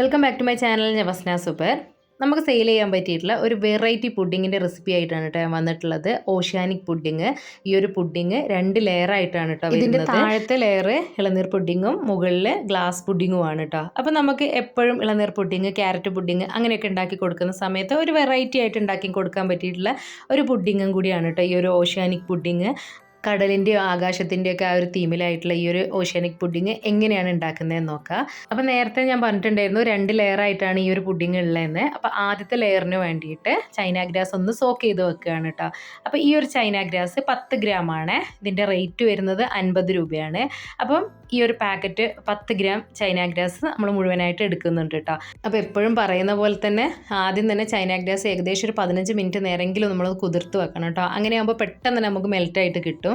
Welcome back to my channel ഞാൻ Vasna super നമുക്ക് sale ചെയ്യാൻ പറ്റിയിട്ടുള്ള ഒരു വെറൈറ്റി പുഡിങ്ങിന്റെ റെസിപ്പി ആയിട്ടാണ് കേട്ടോ ഞാൻ വന്നിട്ടുള്ളത്. ഓഷ്യാനിക് പുഡിങ് ഈ ഒരു പുഡിങ് രണ്ട് ലെയർ ആയിട്ടാണ് കേട്ടോ ഇതിന്റെ താഴത്തെ ലെയർ ഇളനീർ പുഡിങ്ങും മുകളിൽ ഗ്ലാസ് പുഡിങ്ങും ആണ് കേട്ടോ അപ്പോൾ നമുക്ക് എപ്പോഴും ഇളനീർ പുഡിങ് ക്യാരറ്റ് പുഡിങ് അങ്ങനെയൊക്കെ ഉണ്ടാക്കി കൊടുക്കുന്ന സമയത്ത് ഒരു വെറൈറ്റി ആയിട്ട് ഉണ്ടാക്കി കൊടുക്കാൻ പറ്റിയിട്ടുള്ള ഒരു പുഡിങ്ങും കൂടിയാണ് കേട്ടോ ഈ ഒരു ഓഷ്യാനിക് പുഡിങ് കടലിന്റെയോ ആകാശത്തിന്റെയൊക്കെ ആ ഒരു തീമിലായിട്ടുള്ള ഈ ഒരു ഓഷ്യാനിക് പുഡിങ് എങ്ങനെയാണ് ഉണ്ടാക്കുന്നതെന്ന് നോക്കാം. അപ്പോൾ നേരത്തെ ഞാൻ പറഞ്ഞിട്ടുണ്ടായിരുന്നു രണ്ട് ലെയർ ആയിട്ടാണ് ഈ ഒരു പുഡിങ് ഉള്ളതെന്ന്. അപ്പോൾ ആദ്യത്തെ ലെയറിന് വേണ്ടിയിട്ട് ചൈന ഗ്രാസ് ഒന്ന് സോക്ക് ചെയ്ത് വെക്കുകയാണ് കേട്ടോ. അപ്പോൾ ഈ ഒരു ചൈന ഗ്രാസ് പത്ത് ഗ്രാം ആണ്. ഇതിന്റെ റേറ്റ് വരുന്നത് അൻപത് രൂപയാണ്. അപ്പം ഈ ഒരു പാക്കറ്റ് പത്ത് ഗ്രാം ചൈന ഗ്രാസ് നമ്മൾ മുഴുവനായിട്ട് എടുക്കുന്നുണ്ട് കേട്ടോ. അപ്പോൾ എപ്പോഴും പറയുന്ന പോലെ തന്നെ ആദ്യം തന്നെ ചൈന ഗ്രാസ് ഏകദേശം ഒരു പതിനഞ്ച് മിനിറ്റ് നേരെങ്കിലും നമ്മൾ കുതിർത്ത് വെക്കണം കേട്ടോ. അങ്ങനെയാകുമ്പോൾ പെട്ടെന്ന് നമുക്ക് മെൽറ്റായിട്ട് കിട്ടും.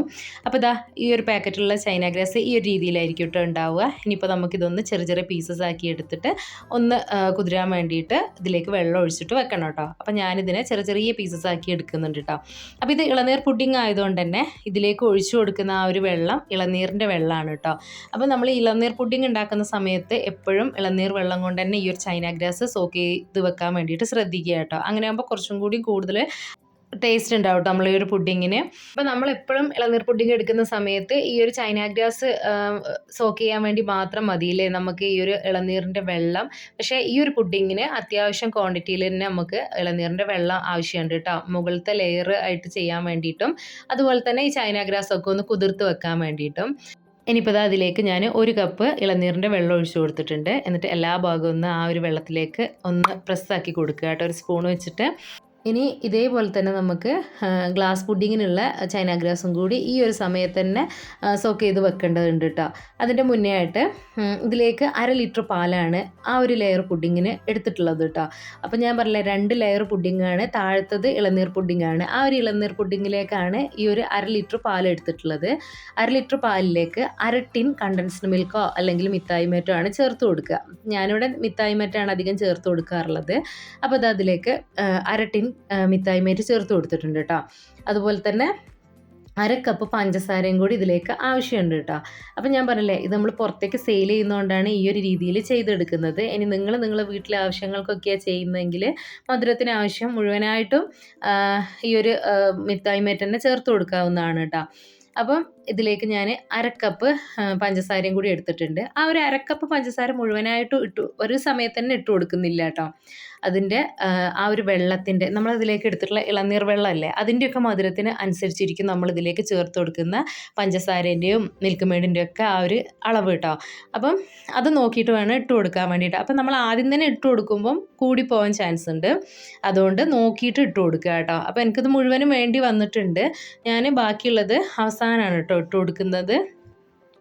അപ്പോൾ ഇതാ ഈ ഒരു പാക്കറ്റുള്ള ചൈന ഗ്രാസ് ഈ ഒരു രീതിയിലായിരിക്കും കേട്ടോ ഉണ്ടാവുക. ഇനിയിപ്പോൾ നമുക്കിതൊന്ന് ചെറിയ ചെറിയ പീസസ് ആക്കി എടുത്തിട്ട് ഒന്ന് കുതിരാൻ വേണ്ടിയിട്ട് ഇതിലേക്ക് വെള്ളം ഒഴിച്ചിട്ട് വെക്കണം കേട്ടോ അപ്പോൾ ഞാനിതിനെ ചെറിയ ചെറിയ പീസസ് ആക്കി എടുക്കുന്നുണ്ട് കേട്ടോ അപ്പോൾ ഇത് ഇളനീർ പുഡിംഗ് ആയതുകൊണ്ട് തന്നെ ഇതിലേക്ക് ഒഴിച്ചു കൊടുക്കുന്ന ആ ഒരു വെള്ളം ഇളനീരിന്റെ വെള്ളമാണ് കേട്ടോ അപ്പോൾ നമ്മൾ ഇളനീർ പുഡിംഗ് ഉണ്ടാക്കുന്ന സമയത്ത് എപ്പോഴും ഇളനീർ വെള്ളം കൊണ്ട് തന്നെ ഈ ഒരു ചൈന ഗ്രാസ് സോക്ക് ചെയ്ത് വെക്കാൻ വേണ്ടിയിട്ട് ശ്രദ്ധിക്കുക കേട്ടോ അങ്ങനെ ആകുമ്പോൾ കുറച്ചും കൂടി കൂടുതൽ ടേസ്റ്റ് ഉണ്ടാവും കേട്ടോ നമ്മൾ ഈ ഒരു പുഡിങ്ങിന്. അപ്പോൾ നമ്മൾ എപ്പോഴും ഇളനീർ പുഡിങ് എടുക്കുന്ന സമയത്ത് ഈ ഒരു ചൈന ഗ്രാസ് സോക്ക് ചെയ്യാൻ വേണ്ടി മാത്രം മതിയില്ലേ? നമുക്ക് ഈ ഒരു ഇളനീറിന്റെ വെള്ളം. പക്ഷേ ഈ ഒരു പുഡിങ്ങിന് അത്യാവശ്യം ക്വാണ്ടിറ്റിയിൽ തന്നെ നമുക്ക് ഇളനീറിന്റെ വെള്ളം ആവശ്യമുണ്ട് കേട്ടോ മുകളിലത്തെ ലെയർ ആയിട്ട് ചെയ്യാൻ വേണ്ടിയിട്ടും അതുപോലെ തന്നെ ഈ ചൈന ഗ്രാസ് ഒക്കെ ഒന്ന് കുതിർത്ത് വെക്കാൻ വേണ്ടിയിട്ടും. ഇനിയിപ്പോൾ അതിലേക്ക് ഞാൻ ഒരു കപ്പ് ഇളനീറിന്റെ വെള്ളം ഒഴിച്ചു കൊടുത്തിട്ടുണ്ട്. എന്നിട്ട് എല്ലാ ഭാഗവും ഒന്ന് ആ ഒരു വെള്ളത്തിലേക്ക് ഒന്ന് പ്രസ്സാക്കി കൊടുക്കുക കേട്ടോ ഒരു സ്പൂൺ വെച്ചിട്ട് ഇനി ഇതേപോലെ തന്നെ നമുക്ക് ഗ്ലാസ് പുഡിങ്ങിനുള്ള ചൈന ഗ്രാസും കൂടി ഈ ഒരു സമയത്ത് തന്നെ സോക്ക് ചെയ്ത് വെക്കേണ്ടതുണ്ട് കേട്ടോ അതിന്റെ മുന്നേ ആയിട്ട് ഇതിലേക്ക് അര ലിറ്റർ പാലാണ് ആ ഒരു ലെയർ പുഡിങ്ങിന് എടുത്തിട്ടുള്ളത് കേട്ടോ അപ്പോൾ ഞാൻ പറഞ്ഞില്ല രണ്ട് ലെയർ പുഡിങ്ങാണ് താഴത്തത് ഇളനീർ പുഡിങ്ങാണ് ആ ഒരു ഇളനീർ പുഡിങ്ങിലേക്കാണ് ഈ ഒരു അര ലിറ്റർ പാൽ എടുത്തിട്ടുള്ളത്. അര ലിറ്റർ പാലിലേക്ക് അര ടിൻ കണ്ടൻസ്ഡ് മിൽക്കോ അല്ലെങ്കിൽ മിത്തായി മേറ്റോ ആണ് ചേർത്ത് കൊടുക്കുക. ഞാനിവിടെ മിത്തായി മേറ്റാണ് അധികം ചേർത്ത് കൊടുക്കാറുള്ളത്. അപ്പോൾ അത് അതിലേക്ക് അര ടിൻ ആ, മിഠായി മേറ്റ് ചേർത്ത് കൊടുത്തിട്ടുണ്ട് കേട്ടോ അതുപോലെ തന്നെ അര കപ്പ് പഞ്ചസാരയും കൂടി ഇതിലേക്ക് ആവശ്യമുണ്ട് കേട്ടോ അപ്പം ഞാൻ പറഞ്ഞില്ലേ ഇത് നമ്മൾ പുറത്തേക്ക് സെയിൽ ചെയ്യുന്നതുകൊണ്ടാണ് ഈ ഒരു രീതിയിൽ ചെയ്തെടുക്കുന്നത്. ഇനി നിങ്ങൾ നിങ്ങളുടെ വീട്ടിലെ ആവശ്യങ്ങൾക്കൊക്കെയാണ് ചെയ്യുന്നതെങ്കിൽ മധുരത്തിന് ആവശ്യം മുഴുവനായിട്ടും ഈ ഒരു മിഠായി മേറ്റ് തന്നെ ചേർത്ത് കൊടുക്കാവുന്നതാണ് കേട്ടോ അപ്പം ഇതിലേക്ക് ഞാൻ അരക്കപ്പ് പഞ്ചസാരയും കൂടി എടുത്തിട്ടുണ്ട്. ആ ഒരു അരക്കപ്പ് പഞ്ചസാര മുഴുവനായിട്ട് ഇട്ടു ഒരു സമയത്ത് തന്നെ ഇട്ട് കൊടുക്കുന്നില്ല കേട്ടോ. അതിന്റെ ആ, ഒരു വെള്ളത്തിന്റെ നമ്മളതിലേക്ക് എടുത്തിട്ടുള്ള ഇളനീർ വെള്ളമല്ലേ അതിന്റെയൊക്കെ മധുരത്തിന് അനുസരിച്ചിരിക്കും നമ്മൾ ഇതിലേക്ക് ചേർത്ത് കൊടുക്കുന്ന പഞ്ചസാരേന്റെയും മിൽക്ക് ഒക്കെ ആ ഒരു അളവ് കേട്ടോ. അപ്പം അത് നോക്കിയിട്ട് വേണം ഇട്ട് കൊടുക്കാൻ വേണ്ടിയിട്ട്. അപ്പം നമ്മൾ ആദ്യം തന്നെ ഇട്ട് കൊടുക്കുമ്പം കൂടിപ്പോവാൻ ചാൻസ് ഉണ്ട്. അതുകൊണ്ട് നോക്കിയിട്ട് ഇട്ട് കൊടുക്കുക കേട്ടോ. അപ്പോൾ എനിക്കിത് മുഴുവനും വേണ്ടി വന്നിട്ടുണ്ട്. ഞാൻ ബാക്കിയുള്ളത് അവസാനമാണ് കേട്ടോ ഇട്ട് കൊടുക്കുന്നത്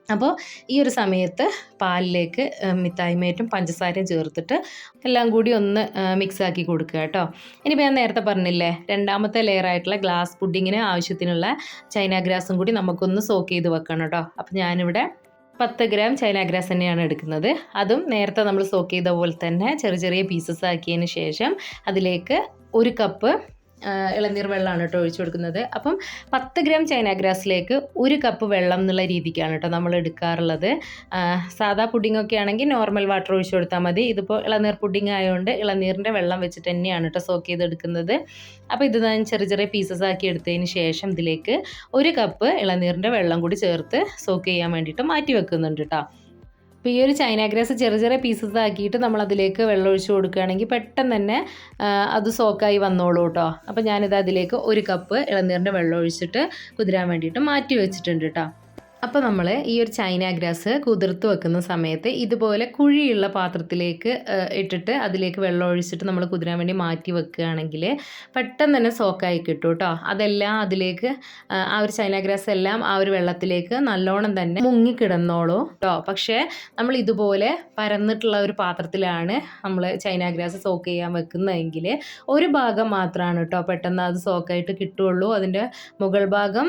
അപ്പോൾ ഈ ഒരു സമയത്ത് പാലിലേക്ക് മിഠായിമേറ്റും പഞ്ചസാരയും ചേർത്തിട്ട് എല്ലാം കൂടി ഒന്ന് മിക്സാക്കി കൊടുക്കുക കേട്ടോ. ഇനിയിപ്പോൾ ഞാൻ നേരത്തെ പറഞ്ഞില്ലേ രണ്ടാമത്തെ ലെയർ ആയിട്ടുള്ള ഗ്ലാസ് പുഡിങ്ങിന് ആവശ്യത്തിനുള്ള ചൈന ഗ്രാസും കൂടി നമുക്കൊന്ന് സോക്ക് ചെയ്ത് വെക്കണം കേട്ടോ. അപ്പോൾ ഞാനിവിടെ പത്ത് ഗ്രാം ചൈന ഗ്രാസ് തന്നെയാണ് എടുക്കുന്നത്. അതും നേരത്തെ നമ്മൾ സോക്ക് ചെയ്ത പോലെ തന്നെ ചെറിയ ചെറിയ പീസസ് ആക്കിയതിന് ശേഷം അതിലേക്ക് ഒരു കപ്പ് ഇളനീർ വെള്ളമാണ് കേട്ടോ ഒഴിച്ചു കൊടുക്കുന്നത്. അപ്പം പത്ത് ഗ്രാം ചൈന ഗ്രാസിലേക്ക് ഒരു കപ്പ് വെള്ളം എന്നുള്ള രീതിക്കാണ് കേട്ടോ നമ്മൾ എടുക്കാറുള്ളത്. സാധാ ഒക്കെ ആണെങ്കിൽ നോർമൽ വാട്ടർ ഒഴിച്ചു കൊടുത്താൽ മതി. ഇതിപ്പോൾ ഇളനീർ പുഡിംഗ് ആയതുകൊണ്ട് ഇളനീറിന്റെ വെള്ളം വെച്ചിട്ട് തന്നെയാണ് കേട്ടോ സോക്ക് ചെയ്തെടുക്കുന്നത്. അപ്പോൾ ഇത് ഞാൻ ചെറിയ ചെറിയ പീസസ് ആക്കി എടുത്തതിന് ശേഷം ഇതിലേക്ക് ഒരു കപ്പ് ഇളനീറിന്റെ വെള്ളം കൂടി ചേർത്ത് സോക്ക് ചെയ്യാൻ വേണ്ടിയിട്ട് മാറ്റി വെക്കുന്നുണ്ട് കേട്ടോ. അപ്പോൾ ഈ ഒരു ചൈന ഗ്രാസ് ചെറിയ ചെറിയ പീസസ് ആക്കിയിട്ട് നമ്മൾ അതിലേക്ക് വെള്ളം ഒഴിച്ച് കൊടുക്കുകയാണെങ്കിൽ പെട്ടെന്ന് തന്നെ അത് സോക്കായി വന്നോളൂ കേട്ടോ അപ്പോൾ ഞാനിത് അതിലേക്ക് ഒരു കപ്പ് ഇളനീറിന്റെ വെള്ളം ഒഴിച്ചിട്ട് കുതിരാൻ വേണ്ടിയിട്ട് മാറ്റി വെച്ചിട്ടുണ്ട് കേട്ടോ അപ്പോൾ നമ്മൾ ഈ ഒരു ചൈന ഗ്രാസ് കുതിർത്ത് വെക്കുന്ന സമയത്ത് ഇതുപോലെ കുഴിയുള്ള പാത്രത്തിലേക്ക് ഇട്ടിട്ട് അതിലേക്ക് വെള്ളം ഒഴിച്ചിട്ട് നമ്മൾ കുതിരാൻ വേണ്ടി മാറ്റി വെക്കുകയാണെങ്കിൽ പെട്ടെന്ന് തന്നെ സോക്കായി കിട്ടും കേട്ടോ അതെല്ലാം അതിലേക്ക് ആ, ഒരു ചൈന ഗ്രാസ് എല്ലാം ആ ഒരു വെള്ളത്തിലേക്ക് നല്ലോണം തന്നെ മുങ്ങിക്കിടന്നോളൂ കേട്ടോ പക്ഷേ നമ്മൾ ഇതുപോലെ പരന്നിട്ടുള്ള ഒരു പാത്രത്തിലാണ് നമ്മൾ ചൈന ഗ്രാസ് സോക്ക് ചെയ്യാൻ വെക്കുന്നതെങ്കിൽ ഒരു ഭാഗം മാത്രമാണ് കേട്ടോ പെട്ടെന്ന് അത് സോക്കായിട്ട് കിട്ടുള്ളൂ. അതിന്റെ മുകൾ ഭാഗം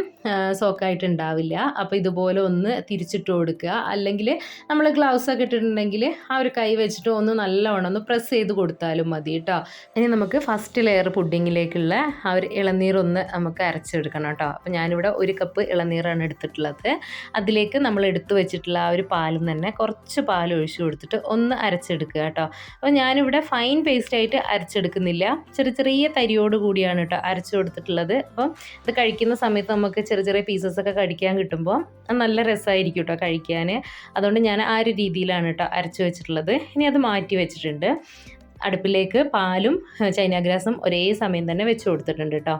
സോക്കായിട്ട് ഉണ്ടാവില്ല. അപ്പോൾ ഇതുപോലെ നല്ലപോലെ ഒന്ന് തിരിച്ചിട്ട് കൊടുക്കുക. അല്ലെങ്കിൽ നമ്മൾ ഗ്ലൗസ് ഒക്കെ ഇട്ടിട്ടുണ്ടെങ്കിൽ ആ ഒരു കൈ വെച്ചിട്ട് ഒന്ന് നല്ലവണ്ണം ഒന്ന് പ്രസ് ചെയ്ത് കൊടുത്താലും മതി കേട്ടോ. ഇനി നമുക്ക് ഫസ്റ്റ് ലെയർ പുഡിങ്ങിലേക്കുള്ള ആ ഒരു ഇളനീർ ഒന്ന് നമുക്ക് അരച്ചെടുക്കണം കേട്ടോ. അപ്പോൾ ഞാനിവിടെ ഒരു കപ്പ് ഇളനീറാണ് എടുത്തിട്ടുള്ളത്. അതിലേക്ക് നമ്മൾ എടുത്തു വെച്ചിട്ടുള്ള ആ ഒരു പാലും തന്നെ കുറച്ച് പാൽ ഒഴിച്ചു കൊടുത്തിട്ട് ഒന്ന് അരച്ചെടുക്കുക കേട്ടോ. അപ്പോൾ ഞാനിവിടെ ഫൈൻ പേസ്റ്റ് ആയിട്ട് അരച്ചെടുക്കുന്നില്ല. ചെറിയ ചെറിയ തരിയോട് കൂടിയാണ് കേട്ടോ അരച്ചു കൊടുത്തിട്ടുള്ളത്. അപ്പം ഇത് കഴിക്കുന്ന സമയത്ത് നമുക്ക് ചെറിയ ചെറിയ പീസസ് ഒക്കെ കഴിക്കാൻ കിട്ടുമ്പോൾ നല്ല രസമായിരിക്കും കേട്ടോ കഴിക്കാൻ. അതുകൊണ്ട് ഞാൻ ആ ഒരു രീതിയിലാണ് കേട്ടോ അരച്ചു വെച്ചിട്ടുള്ളത്. ഇനി അത് മാറ്റി വെച്ചിട്ടുണ്ട്. അടുപ്പിലേക്ക് പാലും ചൈന ഗ്രാസും ഒരേ സമയം തന്നെ വെച്ച് കൊടുത്തിട്ടുണ്ട് കേട്ടോ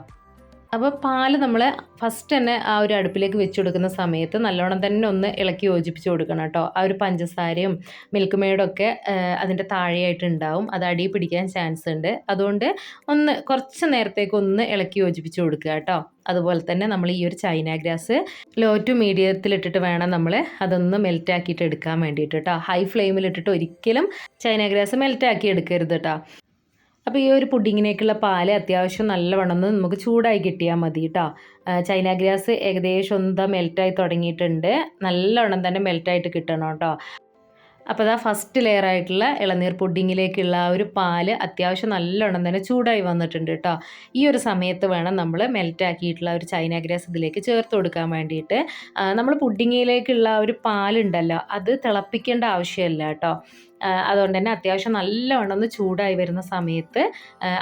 അപ്പോൾ പാൽ നമ്മൾ ഫസ്റ്റ് തന്നെ ആ ഒരു അടുപ്പിലേക്ക് വെച്ച് കൊടുക്കുന്ന സമയത്ത് നല്ലോണം തന്നെ ഒന്ന് ഇളക്കി യോജിപ്പിച്ച് കൊടുക്കണം കേട്ടോ. ആ ഒരു പഞ്ചസാരയും മിൽക്ക് മെയ്ഡൊക്കെ അതിന്റെ താഴെയായിട്ട് ഉണ്ടാവും. അത് അടി പിടിക്കാൻ ചാൻസ് ഉണ്ട്. അതുകൊണ്ട് ഒന്ന് കുറച്ച് നേരത്തേക്ക് ഒന്ന് ഇളക്കി യോജിപ്പിച്ച് കൊടുക്കുക കേട്ടോ. അതുപോലെ തന്നെ നമ്മൾ ഈ ഒരു ചൈന ഗ്രാസ് ലോ ടു മീഡിയത്തിലിട്ടിട്ട് വേണം നമ്മൾ അതൊന്ന് മെൽറ്റ് ആക്കിയിട്ട് എടുക്കാൻ വേണ്ടിയിട്ട് കേട്ടോ. ഹൈ ഫ്ലെയിമിലിട്ടിട്ട് ഒരിക്കലും ചൈന ഗ്രാസ് മെൽറ്റ് ആക്കി എടുക്കരുത് കേട്ടോ. അപ്പോൾ ഈ ഒരു പുഡിങ്ങിനേക്കുള്ള പാൽ അത്യാവശ്യം നല്ലവണ്ണം നമുക്ക് ചൂടായി കിട്ടിയാൽ മതി കേട്ടോ ചൈന ഗ്രാസ് ഏകദേശം ഒന്ന് മെൽറ്റായി തുടങ്ങിയിട്ടുണ്ട്. നല്ലവണ്ണം തന്നെ മെൽറ്റായിട്ട് കിട്ടണം കേട്ടോ അപ്പോൾ അതാ ഫസ്റ്റ് ലെയർ ആയിട്ടുള്ള ഇളനീർ പുഡിങ്ങിലേക്കുള്ള ആ ഒരു പാൽ അത്യാവശ്യം നല്ലോണം തന്നെ ചൂടായി വന്നിട്ടുണ്ട് കേട്ടോ ഈ ഒരു സമയത്ത് വേണം നമ്മൾ മെൽറ്റാക്കിയിട്ടുള്ള ഒരു ചൈന ഗ്രാസ് ഇതിലേക്ക് ചേർത്ത് കൊടുക്കാൻ വേണ്ടിയിട്ട്. നമ്മൾ പുഡിങ്ങിലേക്കുള്ള ഒരു പാലുണ്ടല്ലോ അത് തിളപ്പിക്കേണ്ട ആവശ്യമില്ല കേട്ടോ അതുകൊണ്ട് തന്നെ അത്യാവശ്യം നല്ലവണ്ണം ഒന്ന് ചൂടായി വരുന്ന സമയത്ത്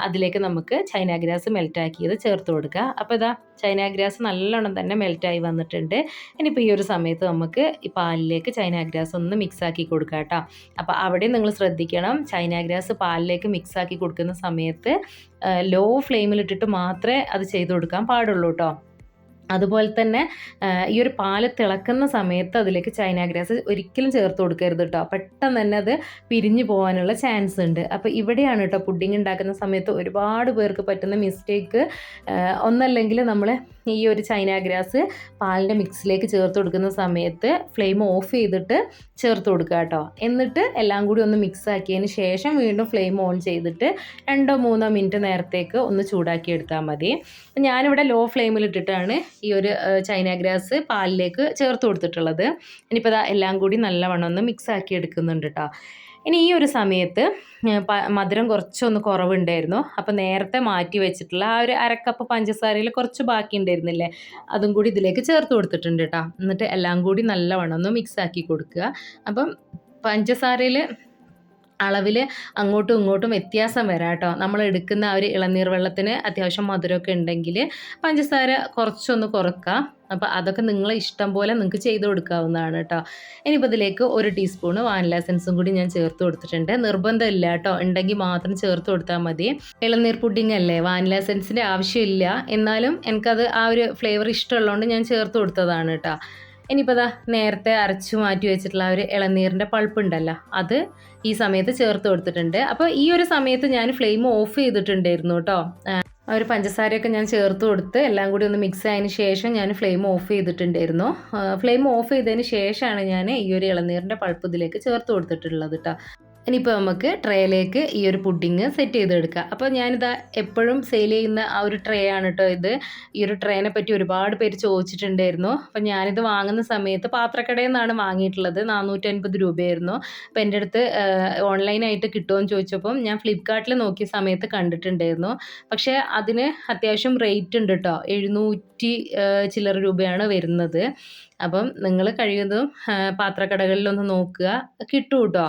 അതിലേക്ക് നമുക്ക് ചൈന ഗ്രാസ് മെൽറ്റാക്കിയത് ചേർത്ത് കൊടുക്കുക. അപ്പോൾ ഇതാ ചൈന ഗ്രാസ് നല്ലോണം തന്നെ മെൽറ്റായി വന്നിട്ടുണ്ട്. ഇനിയിപ്പോൾ ഈ ഒരു സമയത്ത് നമുക്ക് ഈ പാലിലേക്ക് ചൈന ഗ്രാസ് ഒന്ന് മിക്സ് ആക്കി കൊടുക്കാം കേട്ടോ. അപ്പോൾ അവിടെ നിങ്ങൾ ശ്രദ്ധിക്കണം ചൈന ഗ്രാസ് പാലിലേക്ക് മിക്സ് ആക്കി കൊടുക്കുന്ന സമയത്ത് ലോ ഫ്ലെയിമിലിട്ടിട്ട് മാത്രമേ അത് ചെയ്ത് കൊടുക്കാൻ പാടുള്ളൂ കേട്ടോ. അതുപോലെ തന്നെ ഈ ഒരു പാൽ തിളക്കുന്ന സമയത്ത് അതിലേക്ക് ചൈന ഗ്രാസ് ഒരിക്കലും ചേർത്ത് കൊടുക്കരുത് കേട്ടോ പെട്ടെന്ന് തന്നെ അത് പിരിഞ്ഞു പോകാനുള്ള ചാൻസ് ഉണ്ട്. അപ്പോൾ ഇവിടെയാണ് കേട്ടോ പുഡിങ് ഉണ്ടാക്കുന്ന സമയത്ത് ഒരുപാട് പേർക്ക് പറ്റുന്ന മിസ്റ്റേക്ക് ഒന്നല്ലെങ്കിൽ നമ്മൾ ഈ ഒരു ചൈന ഗ്രാസ് പാലിന്റെ മിക്സിലേക്ക് ചേർത്ത് കൊടുക്കുന്ന സമയത്ത് ഫ്ലെയിം ഓഫ് ചെയ്തിട്ട് ചേർത്ത് കൊടുക്കുക കേട്ടോ. എന്നിട്ട് എല്ലാം കൂടി ഒന്ന് മിക്സ് ആക്കിയതിന് ശേഷം വീണ്ടും ഫ്ലെയിം ഓൺ ചെയ്തിട്ട് രണ്ടോ മൂന്നോ മിനിറ്റ് നേരത്തേക്ക് ഒന്ന് ചൂടാക്കി എടുത്താൽ മതി. ഞാനിവിടെ ലോ ഫ്ലെയിമിൽ ഇട്ടിട്ടാണ് ഈ ഒരു ചൈന ഗ്രാസ് പാലിലേക്ക് ചേർത്ത് കൊടുത്തിട്ടുള്ളത്. ഇനിയിപ്പോൾ എല്ലാം കൂടി നല്ലവണ്ണം ഒന്ന് മിക്സ് ആക്കി എടുക്കുന്നുണ്ട് കേട്ടോ. ഇനി ഈ ഒരു സമയത്ത് മധുരം കുറച്ചൊന്ന് കുറവുണ്ടായിരുന്നു. അപ്പോൾ നേരത്തെ മാറ്റി വെച്ചിട്ടുള്ള ആ ഒരു അരക്കപ്പ് പഞ്ചസാരയിൽ കുറച്ച് ബാക്കി ഉണ്ടായിരുന്നില്ലേ? അതും കൂടി ഇതിലേക്ക് ചേർത്ത് കൊടുത്തിട്ടുണ്ട് കേട്ടോ എന്നിട്ട് എല്ലാം കൂടി നല്ലവണ്ണം ഒന്ന് മിക്സ് ആക്കി കൊടുക്കുക. അപ്പം പഞ്ചസാരയിൽ അളവിൽ അങ്ങോട്ടും ഇങ്ങോട്ടും വ്യത്യാസം വരാം കേട്ടോ. നമ്മൾ എടുക്കുന്ന ആ ഒരു ഇളനീർ വെള്ളത്തിന് അത്യാവശ്യം മധുരമൊക്കെ ഉണ്ടെങ്കിൽ പഞ്ചസാര കുറച്ചൊന്ന് കുറക്കുക അപ്പോൾ അതൊക്കെ നിങ്ങളെ ഇഷ്ടം പോലെ നിങ്ങൾക്ക് ചെയ്ത് കൊടുക്കാവുന്നതാണ് കേട്ടോ. ഇനിയിപ്പോൾ ഇതിലേക്ക് ഒരു ടീസ്പൂണ് വാനില എസൻസും കൂടി ഞാൻ ചേർത്ത് കൊടുത്തിട്ടുണ്ട്. നിർബന്ധമില്ല കേട്ടോ. ഉണ്ടെങ്കിൽ മാത്രം ചേർത്ത് കൊടുത്താൽ മതി. ഇളനീർ പുഡിംഗ് അല്ലേ? വാനില എസൻസിന്റെ ആവശ്യമില്ല. എന്നാലും എനിക്കത് ആ ഒരു ഫ്ലേവർ ഇഷ്ടമുള്ളതുകൊണ്ട് ഞാൻ ചേർത്ത് കൊടുത്തതാണ് കേട്ടോ. ഇനിയിപ്പോൾ നേരത്തെ അരച്ചു മാറ്റി വെച്ചിട്ടുള്ള ഒരു ഇളനീരിന്റെ പൾപ്പ് ഉണ്ടല്ലോ അത് ഈ സമയത്ത് ചേർത്ത് കൊടുത്തിട്ടുണ്ട്. അപ്പോൾ ഈ ഒരു സമയത്ത് ഞാൻ ഫ്ലെയിം ഓഫ് ചെയ്തിട്ടുണ്ടായിരുന്നു കേട്ടോ. ഒരു പഞ്ചസാരയൊക്കെ ഞാൻ ചേർത്ത് കൊടുത്ത് എല്ലാം കൂടി ഒന്ന് മിക്സ് ആയതിന് ശേഷം ഞാൻ ഫ്ലെയിം ഓഫ് ചെയ്തിട്ടുണ്ടായിരുന്നു. ഫ്ലെയിം ഓഫ് ചെയ്തതിന് ശേഷമാണ് ഞാൻ ഈ ഒരു ഇളനീരിന്റെ പൾപ്പ് ഇതിലേക്ക് ചേർത്ത് കൊടുത്തിട്ടുള്ളത് കേട്ടോ. ഇനിയിപ്പോൾ നമുക്ക് ട്രേയിലേക്ക് ഈ ഒരു പുഡിങ് സെറ്റ് ചെയ്തെടുക്കുക അപ്പോൾ ഞാനിതാ എപ്പോഴും സെയിൽ ചെയ്യുന്ന ആ ഒരു ട്രേ ആണ് കേട്ടോ ഇത്. ഈ ഒരു ട്രേനെ പറ്റി ഒരുപാട് പേര് ചോദിച്ചിട്ടുണ്ടായിരുന്നു. അപ്പോൾ ഞാനിത് വാങ്ങുന്ന സമയത്ത് പാത്രക്കടയിൽ നിന്നാണ് വാങ്ങിയിട്ടുള്ളത്. നാനൂറ്റൻപത് രൂപയായിരുന്നു. അപ്പോൾ എന്റെ അടുത്ത് ഓൺലൈനായിട്ട് കിട്ടുമെന്ന് ചോദിച്ചപ്പം ഞാൻ ഫ്ലിപ്കാർട്ടിൽ നോക്കിയ സമയത്ത് കണ്ടിട്ടുണ്ടായിരുന്നു. പക്ഷേ അതിന് അത്യാവശ്യം റേറ്റ് ഉണ്ട് കേട്ടോ എഴുന്നൂറ്റി ചില്ലറ രൂപയാണ് വരുന്നത്. അപ്പം നിങ്ങൾ കഴിയുന്നതും പാത്രക്കടകളിലൊന്ന് നോക്കുക. കിട്ടും കേട്ടോ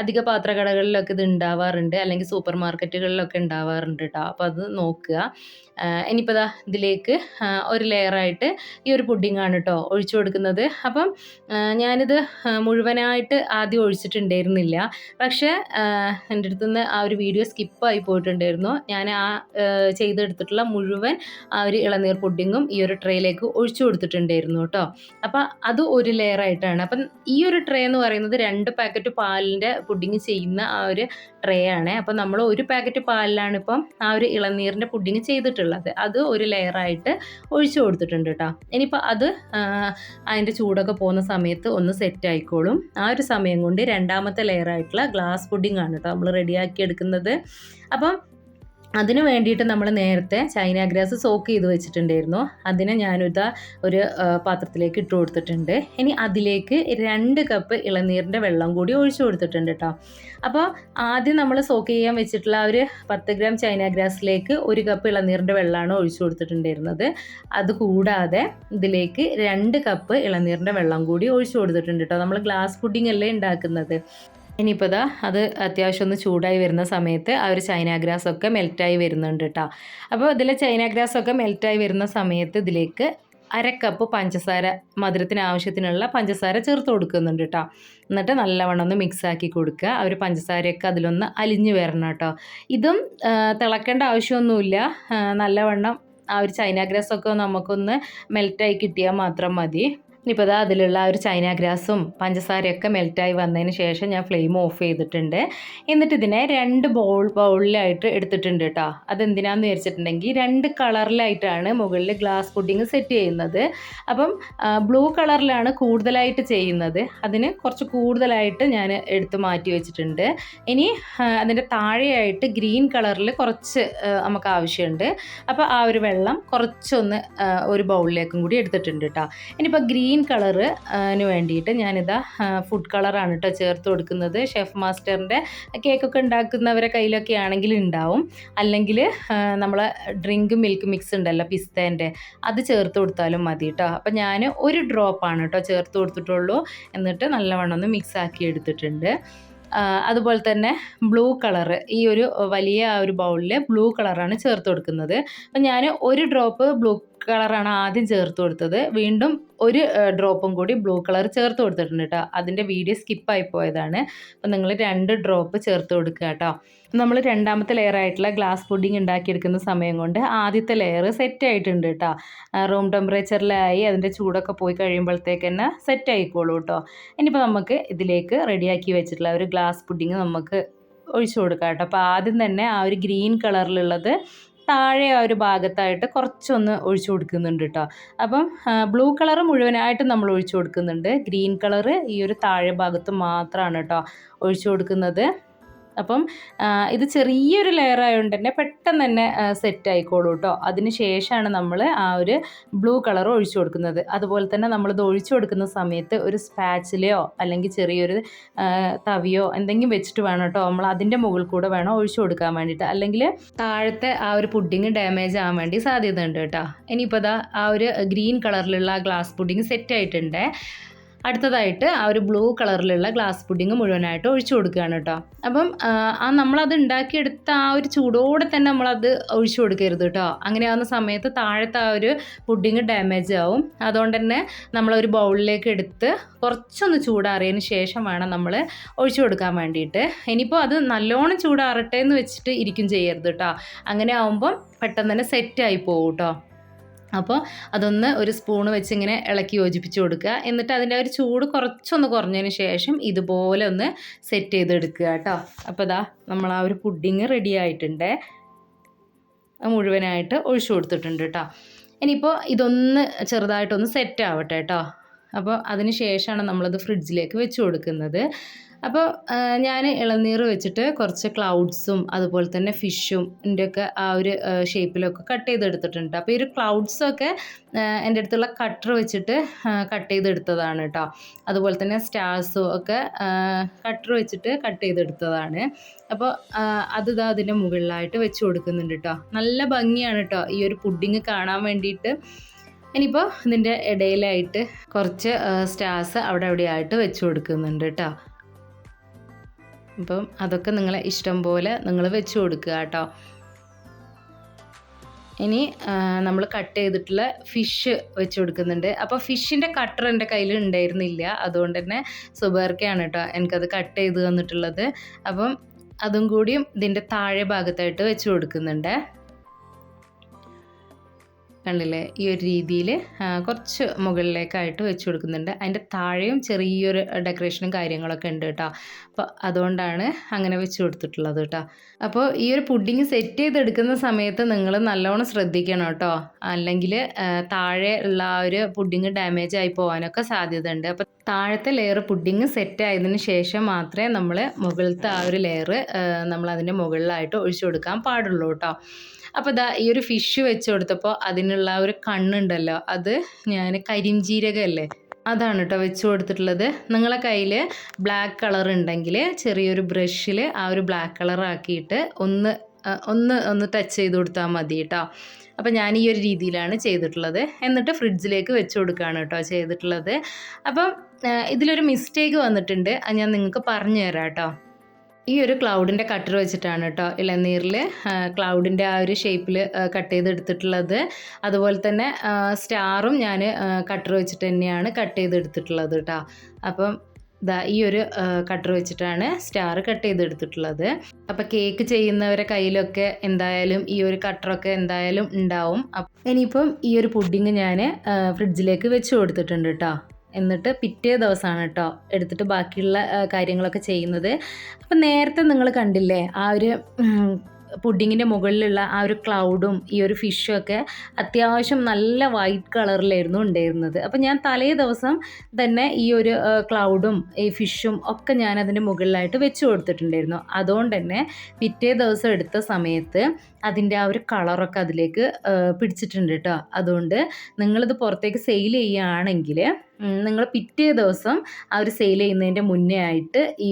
അധിക പാത്രക്കടകളിലൊക്കെ ഇത് ഉണ്ടാവാറുണ്ട് അല്ലെങ്കിൽ സൂപ്പർ മാർക്കറ്റുകളിലൊക്കെ ഉണ്ടാവാറുണ്ട് കേട്ടോ അപ്പോൾ അത് നോക്കുക. ഇനിയിപ്പോൾ ദാ ഇതിലേക്ക് ഒരു ലെയറായിട്ട് ഈ ഒരു പുഡിങ്ങാണ് കേട്ടോ ഒഴിച്ചു കൊടുക്കുന്നത്. അപ്പം ഞാനിത് മുഴുവനായിട്ട് ആദ്യം ഒഴിച്ചിട്ടുണ്ടായിരുന്നില്ല. പക്ഷേ എന്റെ അടുത്തുനിന്ന് ആ ഒരു വീഡിയോ സ്കിപ്പായി പോയിട്ടുണ്ടായിരുന്നു. ഞാൻ ആ ചെയ്തെടുത്തിട്ടുള്ള മുഴുവൻ ആ ഒരു ഇളനീർ പുഡിങ്ങും ഈ ഒരു ട്രേയിലേക്ക് ഒഴിച്ചു കൊടുത്തിട്ടുണ്ടായിരുന്നു കേട്ടോ അപ്പം അത് ഒരു ലെയർ ആയിട്ടാണ്. അപ്പം ഈ ഒരു ട്രേ എന്ന് പറയുന്നത് രണ്ട് പാക്കറ്റ് പാലിന്റെ പുഡിങ് ചെയ്യുന്ന ആ ഒരു ട്രേ ആണ്. അപ്പം നമ്മൾ ഒരു പാക്കറ്റ് പാലിലാണ് ഇപ്പം ആ ഒരു ഇളനീരിന്റെ പുഡിങ് ചെയ്തിട്ടുള്ളത്. അത് ഒരു ലെയറായിട്ട് ഒഴിച്ചു കൊടുത്തിട്ടുണ്ട് കേട്ടോ ഇനിയിപ്പോൾ അത് അതിന്റെ ചൂടൊക്കെ പോകുന്ന സമയത്ത് ഒന്ന് സെറ്റ് ആയിക്കോളും. ആ ഒരു സമയം കൊണ്ട് രണ്ടാമത്തെ ലെയറായിട്ടുള്ള ഗ്ലാസ് പുഡിംഗ് ആണ് കേട്ടോ നമ്മൾ റെഡിയാക്കി എടുക്കുന്നത്. അപ്പം അതിന് വേണ്ടിയിട്ട് നമ്മൾ നേരത്തെ ചൈന ഗ്രാസ് സോക്ക് ചെയ്ത് വെച്ചിട്ടുണ്ടായിരുന്നു. അതിനെ ഞാനിതാ ഒരു പാത്രത്തിലേക്ക് ഇട്ട് കൊടുത്തിട്ടുണ്ട്. ഇനി അതിലേക്ക് രണ്ട് കപ്പ് ഇളനീരിന്റെ വെള്ളം കൂടി ഒഴിച്ചു കൊടുത്തിട്ടുണ്ട് കേട്ടോ അപ്പോൾ ആദ്യം നമ്മൾ സോക്ക് ചെയ്യാൻ വെച്ചിട്ടുള്ള ഒരു പത്ത് ഗ്രാം ചൈന ഗ്രാസിലേക്ക് ഒരു കപ്പ് ഇളനീരിന്റെ വെള്ളമാണ് ഒഴിച്ചു കൊടുത്തിട്ടുണ്ടായിരുന്നത്. അതുകൂടാതെ ഇതിലേക്ക് രണ്ട് കപ്പ് ഇളനീരിന്റെ വെള്ളം കൂടി ഒഴിച്ചു കൊടുത്തിട്ടുണ്ട് കേട്ടോ നമ്മൾ ഗ്ലാസ് പുഡിംഗ് അല്ലേ ഉണ്ടാക്കുന്നത്. ഇനിയിപ്പോൾ ഇതാ അത് അത്യാവശ്യം ഒന്ന് ചൂടായി വരുന്ന സമയത്ത് ആ ഒരു ചൈന ഗ്രാസൊക്കെ മെൽറ്റായി വരുന്നുണ്ട് കേട്ടോ അപ്പോൾ ഇതിലെ ചൈന ഗ്രാസൊക്കെ മെൽറ്റായി വരുന്ന സമയത്ത് ഇതിലേക്ക് അര കപ്പ് പഞ്ചസാര മധുരത്തിന് ആവശ്യത്തിനുള്ള പഞ്ചസാര ചേർത്ത് കൊടുക്കുന്നുണ്ട് കേട്ടോ എന്നിട്ട് നല്ലവണ്ണം ഒന്ന് മിക്സാക്കി കൊടുക്കുക. ആ ഒരു പഞ്ചസാരയൊക്കെ അതിലൊന്ന് അലിഞ്ഞു വരണം കേട്ടോ ഇതും തിളക്കേണ്ട ആവശ്യമൊന്നുമില്ല. നല്ലവണ്ണം ആ ഒരു ചൈന ഗ്രാസൊക്കെ നമുക്കൊന്ന് മെൽറ്റായി കിട്ടിയാൽ മാത്രം മതി. ഇനിയിപ്പോൾ ഇതാ അതിലുള്ള ആ ഒരു ചൈന ഗ്രാസും പഞ്ചസാരയൊക്കെ മെൽറ്റായി വന്നതിന് ശേഷം ഞാൻ ഫ്ലെയിം ഓഫ് ചെയ്തിട്ടുണ്ട്. എന്നിട്ട് ഇതിനെ രണ്ട് ബൗൾ ബൗളിലായിട്ട് എടുത്തിട്ടുണ്ട് കേട്ടോ. അതെന്തിനാന്ന് വിചാരിച്ചിട്ടുണ്ടെങ്കിൽ രണ്ട് കളറിലായിട്ടാണ് മുകളിൽ ഗ്ലാസ് പുഡിങ് സെറ്റ് ചെയ്യുന്നത്. അപ്പം ബ്ലൂ കളറിലാണ് കൂടുതലായിട്ട് ചെയ്യുന്നത്. അതിന് കുറച്ച് കൂടുതലായിട്ട് ഞാൻ എടുത്ത് മാറ്റി വെച്ചിട്ടുണ്ട്. ഇനി അതിന്റെ താഴെയായിട്ട് ഗ്രീൻ കളറിൽ കുറച്ച് നമുക്ക് ആവശ്യമുണ്ട്. അപ്പോൾ ആ ഒരു വെള്ളം കുറച്ചൊന്ന് ഒരു ബൗളിലേക്കും കൂടി എടുത്തിട്ടുണ്ട് കേട്ടോ. ഇനിയിപ്പോൾ ഗ്രീൻ കളറിന് വേണ്ടിയിട്ട് ഞാനിതാ ഫുഡ് കളറാണ് കേട്ടോ ചേർത്ത് കൊടുക്കുന്നത്. ഷെഫ് മാസ്റ്ററിന്റെ കേക്കൊക്കെ ഉണ്ടാക്കുന്നവരെ കയ്യിലൊക്കെ ആണെങ്കിൽ ഉണ്ടാവും. അല്ലെങ്കിൽ നമ്മളെ ഡ്രിങ്ക് മിൽക്ക് മിക്സ് ഉണ്ടല്ലോ പിസ്തേന്റെ അത് ചേർത്ത് കൊടുത്താലും മതി കേട്ടോ അപ്പം ഞാൻ ഒരു ഡ്രോപ്പാണ് കേട്ടോ ചേർത്ത് കൊടുത്തിട്ടുള്ളൂ. എന്നിട്ട് നല്ലവണ്ണം ഒന്ന് മിക്സ് ആക്കി എടുത്തിട്ടുണ്ട്. അതുപോലെ തന്നെ ബ്ലൂ കളർ ഈ ഒരു വലിയ ഒരു ബൗളിൽ ബ്ലൂ കളറാണ് ചേർത്ത് കൊടുക്കുന്നത്. അപ്പം ഞാൻ ഒരു ഡ്രോപ്പ് ബ്ലൂ കളറാണ് ആദ്യം ചേർത്ത് കൊടുത്തത്. വീണ്ടും ഒരു ഡ്രോപ്പും കൂടി ബ്ലൂ കളർ ചേർത്ത് കൊടുത്തിട്ടുണ്ട് കേട്ടോ. അതിന്റെ വീഡിയോ സ്കിപ്പായി പോയതാണ്. അപ്പം നിങ്ങൾ രണ്ട് ഡ്രോപ്പ് ചേർത്ത് കൊടുക്കുക കേട്ടോ. നമ്മൾ രണ്ടാമത്തെ ലെയർ ആയിട്ടുള്ള ഗ്ലാസ് പുഡിംഗ് ഉണ്ടാക്കിയെടുക്കുന്ന സമയം കൊണ്ട് ആദ്യത്തെ ലെയർ സെറ്റ് ആയിട്ടുണ്ട് കേട്ടോ. റൂം ടെമ്പറേച്ചറിലായി അതിന്റെ ചൂടൊക്കെ പോയി കഴിയുമ്പോഴത്തേക്ക് തന്നെ സെറ്റ് ആയിക്കോളൂ കേട്ടോ. ഇനിയിപ്പോൾ നമുക്ക് ഇതിലേക്ക് റെഡിയാക്കി വെച്ചിട്ടുള്ള ഒരു ഗ്ലാസ് പുഡിംഗ് നമുക്ക് ഒഴിച്ചു കൊടുക്കാം കേട്ടോ. അപ്പോൾ ആദ്യം തന്നെ ആ ഒരു ഗ്രീൻ കളറിലുള്ളത് താഴെ ആ ഒരു ഭാഗത്തായിട്ട് കുറച്ചൊന്ന് ഒഴിച്ചു കൊടുക്കുന്നുണ്ട് കേട്ടോ അപ്പം ബ്ലൂ കളർ മുഴുവനായിട്ട് നമ്മൾ ഒഴിച്ചു കൊടുക്കുന്നുണ്ട്. ഗ്രീൻ കളർ ഈ ഒരു താഴെ ഭാഗത്ത് മാത്രമാണ് കേട്ടോ ഒഴിച്ചു കൊടുക്കുന്നത്. അപ്പം ഇത് ചെറിയൊരു ലെയർ ആയതുകൊണ്ട് തന്നെ പെട്ടെന്ന് തന്നെ സെറ്റ് ആയിക്കോളൂ കേട്ടോ അതിന് ശേഷമാണ് നമ്മൾ ആ ഒരു ബ്ലൂ കളർ ഒഴിച്ചു കൊടുക്കുന്നത്. അതുപോലെ തന്നെ നമ്മളിത് ഒഴിച്ചു കൊടുക്കുന്ന സമയത്ത് ഒരു സ്പാച്ചിലയോ അല്ലെങ്കിൽ ചെറിയൊരു തവിയോ എന്തെങ്കിലും വെച്ചിട്ട് വേണം കേട്ടോ നമ്മൾ അതിന്റെ മുകളിൽ കൂടെ വേണം ഒഴിച്ചു കൊടുക്കാൻ വേണ്ടിയിട്ട് അല്ലെങ്കിൽ താഴത്തെ ആ ഒരു പുഡിങ് ഡാമേജ് ആവാൻ വേണ്ടി സാധ്യത ഉണ്ട് കേട്ടോ ഇനിയിപ്പോൾ ആ ഒരു ഗ്രീൻ കളറിലുള്ള ഗ്ലാസ് പുഡിങ് സെറ്റ് ആയിട്ടുണ്ട്. അടുത്തതായിട്ട് ആ ഒരു ബ്ലൂ കളറിലുള്ള ഗ്ലാസ് പുഡിങ് മുഴുവനായിട്ട് ഒഴിച്ചു കൊടുക്കുകയാണ് കേട്ടോ. അപ്പം ആ നമ്മളത് ഉണ്ടാക്കിയെടുത്ത ആ ഒരു ചൂടോടെ തന്നെ നമ്മളത് ഒഴിച്ചു കൊടുക്കരുത് കേട്ടോ. അങ്ങനെയാവുന്ന സമയത്ത് താഴത്തെ ആ ഒരു പുഡിങ് ഡാമേജ് ആവും. അതുകൊണ്ട് തന്നെ നമ്മളൊരു ബൗളിലേക്ക് എടുത്ത് കുറച്ചൊന്ന് ചൂടാറിയതിന് ശേഷം വേണം നമ്മൾ ഒഴിച്ചു കൊടുക്കാൻ വേണ്ടിയിട്ട്. ഇനിയിപ്പോൾ അത് നല്ലോണം ചൂടാറട്ടെ എന്ന് വെച്ചിട്ട് ഇരിക്കും ചെയ്യരുത് കേട്ടോ. അങ്ങനെ ആവുമ്പം പെട്ടെന്ന് തന്നെ സെറ്റായി പോകും കേട്ടോ. അപ്പോൾ അതൊന്ന് ഒരു സ്പൂണ് വെച്ച് ഇങ്ങനെ ഇളക്കി യോജിപ്പിച്ച് കൊടുക്കുക. എന്നിട്ട് അതിന്റെ ഒരു ചൂട് കുറച്ചൊന്ന് കുറഞ്ഞതിന് ശേഷം ഇതുപോലെ ഒന്ന് സെറ്റ് ചെയ്തെടുക്കുക കേട്ടോ. അപ്പോൾ ഇതാ നമ്മൾ ആ ഒരു പുഡിങ് റെഡി ആയിട്ടുണ്ട്. മുഴുവനായിട്ട് ഒഴിച്ചു കൊടുത്തിട്ടുണ്ട് കേട്ടോ. ഇനിയിപ്പോൾ ഇതൊന്ന് ചെറുതായിട്ടൊന്ന് സെറ്റ് ആവട്ടെ കേട്ടോ. അപ്പോൾ അതിന് ശേഷമാണ് നമ്മളത് ഫ്രിഡ്ജിലേക്ക് വെച്ച് കൊടുക്കുന്നത്. അപ്പോൾ ഞാൻ ഇളനീർ വെച്ചിട്ട് കുറച്ച് ക്ലൗഡ്സും അതുപോലെ തന്നെ ഫിഷും ഒക്കെ ആ ഒരു ഷേപ്പിലൊക്കെ കട്ട് ചെയ്തെടുത്തിട്ടുണ്ട്. അപ്പോൾ ഈ ഒരു ക്ലൗഡ്സൊക്കെ എന്റെ അടുത്തുള്ള കട്ടർ വെച്ചിട്ട് കട്ട് ചെയ്തെടുത്തതാണ് കേട്ടോ അതുപോലെ തന്നെ സ്റ്റാർസും ഒക്കെ കട്ടർ വെച്ചിട്ട് കട്ട് ചെയ്തെടുത്തതാണ്. അപ്പോൾ അത് ഇതാ അതിന്റെ മുകളിലായിട്ട് വെച്ച് കൊടുക്കുന്നുണ്ട് കേട്ടോ നല്ല ഭംഗിയാണ് കേട്ടോ ഈ ഒരു പുഡിങ് കാണാൻ വേണ്ടിയിട്ട്. ഇനിയിപ്പോൾ ഇതിന്റെ ഇടയിലായിട്ട് കുറച്ച് സ്റ്റാർസ് അവിടെ എവിടെയായിട്ട് വെച്ച് കൊടുക്കുന്നുണ്ട് കേട്ടോ അപ്പം അതൊക്കെ നിങ്ങളെ ഇഷ്ടം പോലെ നിങ്ങൾ വെച്ച് കൊടുക്കുക കേട്ടോ. ഇനി നമ്മൾ കട്ട് ചെയ്തിട്ടുള്ള ഫിഷ് വെച്ച് കൊടുക്കുന്നുണ്ട്. അപ്പോൾ ഫിഷിന്റെ കട്ടർ എന്റെ കയ്യിൽ ഉണ്ടായിരുന്നില്ല. അതുകൊണ്ട് തന്നെ സുബേർക്കയാണ് കേട്ടോ എനിക്കത് കട്ട് ചെയ്ത് തന്നിട്ടുള്ളത്. അപ്പം അതും കൂടിയും ഇതിന്റെ താഴെ ഭാഗത്തായിട്ട് വെച്ച് കൊടുക്കുന്നുണ്ട്. കണ്ടില്ലേ? ഈ ഒരു രീതിയിൽ കുറച്ച് മുകളിലേക്കായിട്ട് വെച്ച് കൊടുക്കുന്നുണ്ട്. അതിന്റെ താഴെയും ചെറിയൊരു ഡെക്കറേഷനും കാര്യങ്ങളൊക്കെ ഉണ്ട് കേട്ടോ. അപ്പോൾ അതുകൊണ്ടാണ് അങ്ങനെ വെച്ച് കൊടുത്തിട്ടുള്ളത് കേട്ടോ. അപ്പോൾ ഈ ഒരു പുഡിങ് സെറ്റ് ചെയ്തെടുക്കുന്ന സമയത്ത് നിങ്ങൾ നല്ലോണം ശ്രദ്ധിക്കണം കേട്ടോ. അല്ലെങ്കിൽ താഴെ ഉള്ള ആ ഒരു പുഡിങ് ഡാമേജ് ആയി പോകാനൊക്കെ സാധ്യത ഉണ്ട് അപ്പോൾ താഴത്തെ ലെയർ പുഡിങ് സെറ്റ് ആയതിന് ശേഷം മാത്രമേ നമ്മൾ മുകളിലത്തെ ആ ഒരു ലെയർ നമ്മൾ അതിന്റെ മുകളിലായിട്ട് ഒഴിച്ചു കൊടുക്കാൻ പാടുള്ളൂ കേട്ടോ. അപ്പോൾ ഇതാ ഈ ഒരു ഫിഷ് വെച്ച് കൊടുത്തപ്പോൾ അതിനുള്ള ഒരു കണ്ണുണ്ടല്ലോ. അത് ഞാൻ കരിഞ്ചീരകമല്ലേ അതാണ് കേട്ടോ വെച്ച് കൊടുത്തിട്ടുള്ളത്. നിങ്ങളെ കയ്യിൽ ബ്ലാക്ക് കളർ ഉണ്ടെങ്കിൽ ചെറിയൊരു ബ്രഷിൽ ആ ഒരു ബ്ലാക്ക് കളർ ആക്കിയിട്ട് ഒന്ന് ഒന്ന് ഒന്ന് ടച്ച് ചെയ്ത് കൊടുത്താൽ മതി കേട്ടോ അപ്പോൾ ഞാൻ ഈ ഒരു രീതിയിലാണ് ചെയ്തിട്ടുള്ളത്. എന്നിട്ട് ഫ്രിഡ്ജിലേക്ക് വെച്ച് കൊടുക്കുകയാണ് കേട്ടോ ചെയ്തിട്ടുള്ളത്. അപ്പം ഇതിലൊരു മിസ്റ്റേക്ക് വന്നിട്ടുണ്ട്. അത് ഞാൻ നിങ്ങൾക്ക് പറഞ്ഞു തരാം കേട്ടോ ഈ ഒരു ക്ലൗഡിന്റെ കട്ടർ വെച്ചിട്ടാണ് കേട്ടോ ഇളനീരിൽ ക്ലൗഡിന്റെ ആ ഒരു ഷേപ്പിൽ കട്ട് ചെയ്തെടുത്തിട്ടുള്ളത്. അതുപോലെ തന്നെ സ്റ്റാറും ഞാൻ കട്ടർ വെച്ചിട്ട് തന്നെയാണ് കട്ട് ചെയ്തെടുത്തിട്ടുള്ളത് കേട്ടോ അപ്പം ഇതാ ഈ ഒരു കട്ടർ വെച്ചിട്ടാണ് സ്റ്റാർ കട്ട് ചെയ്തെടുത്തിട്ടുള്ളത്. അപ്പം കേക്ക് ചെയ്യുന്നവരെ കയ്യിലൊക്കെ എന്തായാലും ഈ ഒരു കട്ടറൊക്കെ എന്തായാലും ഉണ്ടാവും. ഇനിയിപ്പം ഈ ഒരു പുഡിങ് ഞാൻ ഫ്രിഡ്ജിലേക്ക് വെച്ച് കൊടുത്തിട്ടുണ്ട് കേട്ടോ എന്നിട്ട് പിറ്റേ ദിവസമാണ് കേട്ടോ എടുത്തിട്ട് ബാക്കിയുള്ള കാര്യങ്ങളൊക്കെ ചെയ്യുന്നത്. അപ്പം നേരത്തെ നിങ്ങൾ കണ്ടില്ലേ ആ ഒരു പുഡിങ്ങിന്റെ മുകളിലുള്ള ആ ഒരു ക്ലൗഡും ഈ ഒരു ഫിഷും ഒക്കെ അത്യാവശ്യം നല്ല വൈറ്റ് കളറിലായിരുന്നു ഉണ്ടായിരുന്നത്. അപ്പം ഞാൻ തലേ ദിവസം തന്നെ ഈ ഒരു ക്ലൗഡും ഈ ഫിഷും ഒക്കെ ഞാൻ അതിന്റെ മുകളിലായിട്ട് വെച്ച് കൊടുത്തിട്ടുണ്ടായിരുന്നു. അതുകൊണ്ട് തന്നെ പിറ്റേ ദിവസം എടുത്ത സമയത്ത് അതിന്റെ ആ ഒരു കളറൊക്കെ അതിലേക്ക് പിടിച്ചിട്ടുണ്ട് കേട്ടോ അതുകൊണ്ട് നിങ്ങളിത് പുറത്തേക്ക് സെയിൽ ചെയ്യുകയാണെങ്കിൽ നിങ്ങൾ പിറ്റേ ദിവസം ആ ഒരു സെയിൽ ചെയ്യുന്നതിന്റെ മുന്നേ ആയിട്ട് ഈ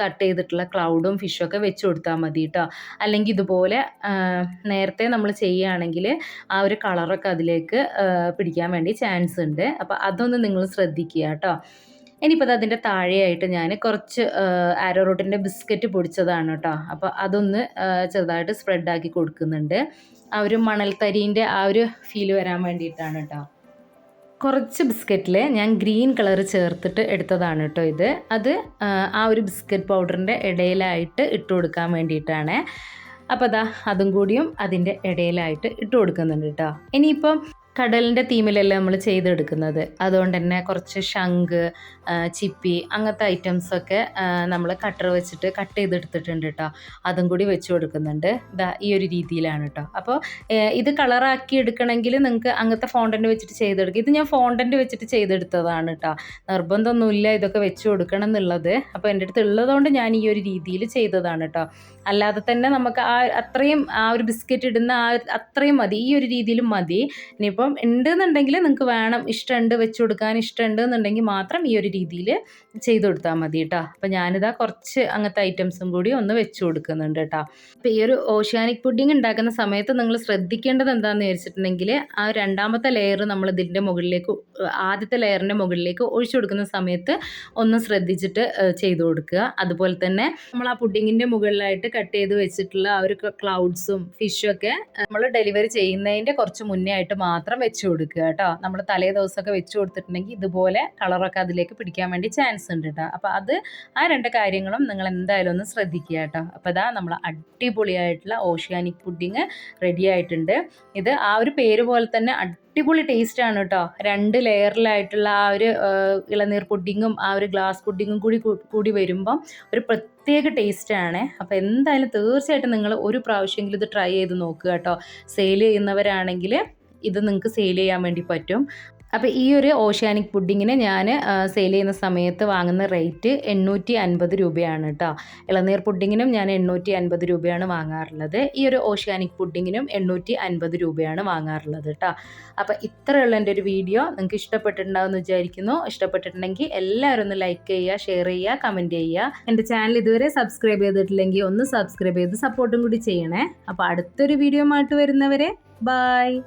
കട്ട് ചെയ്തിട്ടുള്ള ക്ലൗഡും ഫിഷും ഒക്കെ വെച്ച് കൊടുത്താൽ മതി കേട്ടോ അല്ലെങ്കിൽ ഇതുപോലെ നേരത്തെ നമ്മൾ ചെയ്യുകയാണെങ്കിൽ ആ ഒരു കളറൊക്കെ അതിലേക്ക് പിടിക്കാൻ വേണ്ടി ചാൻസ് ഉണ്ട്. അപ്പോൾ അതൊന്ന് നിങ്ങൾ ശ്രദ്ധിക്കുക കേട്ടോ ഇനിയിപ്പോൾ അതിന്റെ താഴെയായിട്ട് ഞാൻ കുറച്ച് ആരോ റൂട്ടിന്റെ ബിസ്ക്കറ്റ് പൊടിച്ചതാണ് കേട്ടോ അപ്പോൾ അതൊന്ന് ചെറുതായിട്ട് സ്പ്രെഡാക്കി കൊടുക്കുന്നുണ്ട്. ആ ഒരു മണൽത്തരീന്റെ ആ ഒരു ഫീൽ വരാൻ വേണ്ടിയിട്ടാണ് കേട്ടോ കുറച്ച് ബിസ്ക്കറ്റിൽ ഞാൻ ഗ്രീൻ കളർ ചേർത്തിട്ട് എടുത്തതാണ് കേട്ടോ ഇത്. അത് ആ ഒരു ബിസ്ക്കറ്റ് പൗഡറിന്റെ ഇടയിലായിട്ട് ഇട്ട് കൊടുക്കാൻ വേണ്ടിയിട്ടാണ്. അപ്പോൾ അതാ അതും കൂടിയും അതിന്റെ ഇടയിലായിട്ട് ഇട്ട് കൊടുക്കുന്നുണ്ട് കേട്ടോ. ഇനിയിപ്പം കടലിന്റെ തീമിലല്ലേ നമ്മൾ ചെയ്തെടുക്കുന്നത്. അതുകൊണ്ട് തന്നെ കുറച്ച് ശംഖ് ചിപ്പി അങ്ങനത്തെ ഐറ്റംസൊക്കെ നമ്മൾ കട്ടർ വെച്ചിട്ട് കട്ട് ചെയ്തെടുത്തിട്ടുണ്ട് കേട്ടോ അതും കൂടി വെച്ച് കൊടുക്കുന്നുണ്ട്. ഇതാ ഈ ഒരു രീതിയിലാണ് കേട്ടോ അപ്പോൾ ഇത് കളറാക്കി എടുക്കണമെങ്കിൽ നിങ്ങൾക്ക് അങ്ങനത്തെ ഫോണ്ടന്റ് വെച്ചിട്ട് ചെയ്തെടുക്കുക ഇത് ഞാൻ ഫോണ്ടന്റ് വെച്ചിട്ട് ചെയ്തെടുത്തതാണ് കേട്ടോ നിർബന്ധമൊന്നുമില്ല ഇതൊക്കെ വെച്ച് കൊടുക്കണം എന്നുള്ളത്. അപ്പോൾ എന്റെ അടുത്ത് ഉള്ളതുകൊണ്ട് ഞാൻ ഈ ഒരു രീതിയിൽ ചെയ്തതാണ് കേട്ടോ അല്ലാതെ തന്നെ നമുക്ക് ആ അത്രയും ആ ഒരു ബിസ്ക്കറ്റ് ഇടുന്ന ആ അത്രയും മതി. ഈ ഒരു രീതിയിലും മതി. ഇനിയിപ്പം ഉണ്ടെന്നുണ്ടെങ്കിൽ നിങ്ങൾക്ക് വേണം ഇഷ്ടമുണ്ട് വെച്ച് കൊടുക്കാൻ ഇഷ്ടമുണ്ട് എന്നുണ്ടെങ്കിൽ മാത്രം ഈ ഒരു രീതിയിൽ ചെയ്ത് കൊടുത്താൽ മതി കേട്ടോ അപ്പം ഞാനിതാ കുറച്ച് അങ്ങനത്തെ ഐറ്റംസും കൂടി ഒന്ന് വെച്ച് കൊടുക്കുന്നുണ്ട് കേട്ടോ അപ്പോൾ ഈ ഒരു ഓഷ്യാനിക് പുഡിംഗ് ഉണ്ടാക്കുന്ന സമയത്ത് നിങ്ങൾ ശ്രദ്ധിക്കേണ്ടത് എന്താണെന്ന് വിചാരിച്ചിട്ടുണ്ടെങ്കിൽ ആ രണ്ടാമത്തെ ലെയർ നമ്മൾ ഇതിന്റെ മുകളിലേക്ക് ആദ്യത്തെ ലെയറിന്റെ മുകളിലേക്ക് ഒഴിച്ചു കൊടുക്കുന്ന സമയത്ത് ഒന്ന് ശ്രദ്ധിച്ചിട്ട് ചെയ്തു കൊടുക്കുക. അതുപോലെ തന്നെ നമ്മൾ ആ പുഡിങ്ങിന്റെ മുകളിലായിട്ട് കട്ട് ചെയ്ത് വെച്ചിട്ടുള്ള ആ ഒരു ക്ലൗഡ്സും ഫിഷും ഒക്കെ നമ്മൾ ഡെലിവറി ചെയ്യുന്നതിന്റെ കുറച്ച് മുന്നേ ആയിട്ട് മാത്രം വെച്ച് കൊടുക്കുക കേട്ടോ. നമ്മൾ തലേ ദിവസമൊക്കെ വെച്ച് കൊടുത്തിട്ടുണ്ടെങ്കിൽ ഇതുപോലെ കളറൊക്കെ അതിലേക്ക് പിടിക്കാൻ വേണ്ടി ചാൻസ് ഉണ്ട് കേട്ടോ അപ്പോൾ അത് ആ രണ്ട് കാര്യങ്ങളും നിങ്ങൾ എന്തായാലും ഒന്ന് ശ്രദ്ധിക്കുക കേട്ടോ അപ്പോൾ ഇതാ നമ്മൾ അടിപൊളിയായിട്ടുള്ള ഓഷ്യാനിക് പുഡിങ് റെഡി ആയിട്ടുണ്ട്. ഇത് ആ ഒരു പേര് പോലെ തന്നെ അടിപൊളി ടേസ്റ്റ് ആണ് കേട്ടോ രണ്ട് ലെയറിലായിട്ടുള്ള ആ ഒരു ഇളനീർ പുഡിങ്ങും ആ ഒരു ഗ്ലാസ് പുഡിങ്ങും കൂടി കൂടി വരുമ്പം ഒരു പ്രത്യേക ടേസ്റ്റ് ആണ്. അപ്പോൾ എന്തായാലും തീർച്ചയായിട്ടും നിങ്ങൾ ഒരു പ്രാവശ്യമെങ്കിലും ഇത് ട്രൈ ചെയ്ത് നോക്കുക കേട്ടോ സെയിൽ ചെയ്യുന്നവരാണെങ്കിൽ ഇത് നിങ്ങൾക്ക് സെയിൽ ചെയ്യാൻ വേണ്ടി പറ്റും. അപ്പോൾ ഈ ഒരു ഓഷ്യാനിക് പുഡിങ്ങിന് ഞാൻ സെയിൽ ചെയ്യുന്ന സമയത്ത് വാങ്ങുന്ന റേറ്റ് എണ്ണൂറ്റി അൻപത് രൂപയാണ് കേട്ടോ ഇളനീർ പുഡിങ്ങിനും ഞാൻ എണ്ണൂറ്റി അൻപത് രൂപയാണ് വാങ്ങാറുള്ളത്. ഈ ഒരു ഓഷ്യാനിക് പുഡിങ്ങിനും എണ്ണൂറ്റി അൻപത് രൂപയാണ് വാങ്ങാറുള്ളത് കേട്ടോ അപ്പോൾ ഇത്രയുള്ള എന്റെ ഒരു വീഡിയോ നിങ്ങൾക്ക് ഇഷ്ടപ്പെട്ടിട്ടുണ്ടാവുമെന്ന് വിചാരിക്കുന്നു. ഇഷ്ടപ്പെട്ടിട്ടുണ്ടെങ്കിൽ എല്ലാവരും ഒന്ന് ലൈക്ക് ചെയ്യുക ഷെയർ ചെയ്യുക കമന്റ് ചെയ്യുക. എന്റെ ചാനൽ ഇതുവരെ സബ്സ്ക്രൈബ് ചെയ്തിട്ടില്ലെങ്കിൽ ഒന്ന് സബ്സ്ക്രൈബ് ചെയ്ത് സപ്പോർട്ടും കൂടി ചെയ്യണേ. അപ്പോൾ അടുത്തൊരു വീഡിയോ ആയിട്ട് വരുന്നവരെ ബായ്